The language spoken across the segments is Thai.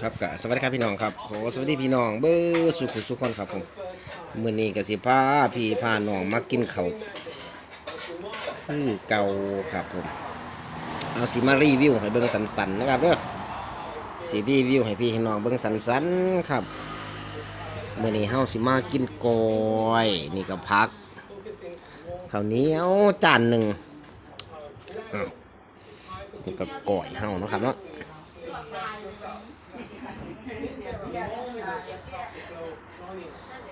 ครับกะสวัสดีครับพี่น้องครับโหสวัสดีพี่น้องเบอร์สุขุสุขคนครับผมมื้อนี้ก็สิพาพี่พาน้องมากินเขาคือเก่าครับผมเอาสิมารีวิวให้เบิ่งสันๆนนะครับเด้อสิรีวิวให้พี่ให้น้องเบิ่งสันๆครับมื้อนี้เฮาสิมากินกอยนี่ก็พักข้าวเหนียวจานหนึ่งอ้าวนี่ก็ก่อยเฮานะครับเนาะ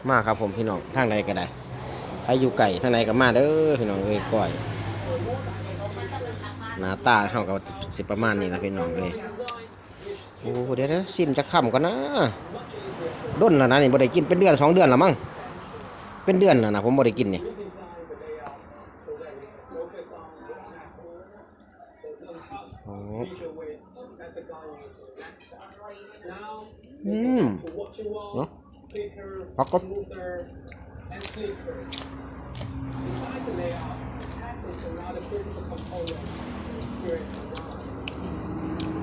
มาครับผมพี่น้องทางใดก็ได้ใครอยู่ไก่ทางใดก็มาเด้อพี่น้องเอ้ยก้อยหน้าตาเฮาก็สิประมาณนี้นะพี่น้องเอ้ยโอ้เดี๋ยวนะซิมจะค่ำก่อนนะด้นแล้วนะนี่บ่ได้กินเป็นเดือนสองเดือนแล้วมั้งเป็นเดือนแล้วนะผมบ่ได้กินนี่โอ้อืมเนาะพักก็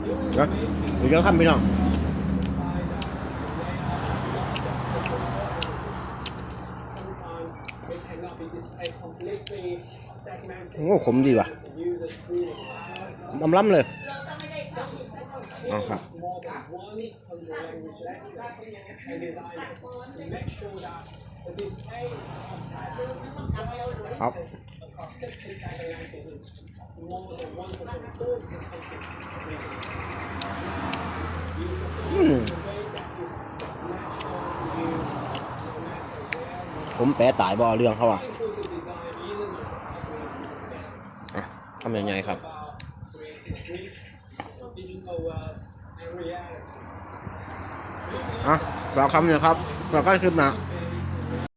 เดี๋ยวเดี๋ยวคำพี่น้อง โอ้ขมดีว่ะลำล้ำเลยอ๋อครับครับอืมผมแปะตายบ่อเรื่องเขาอะอะ ทำยังไงครับ อะราคำอยู่ครับเราใกล้ขึ้นมา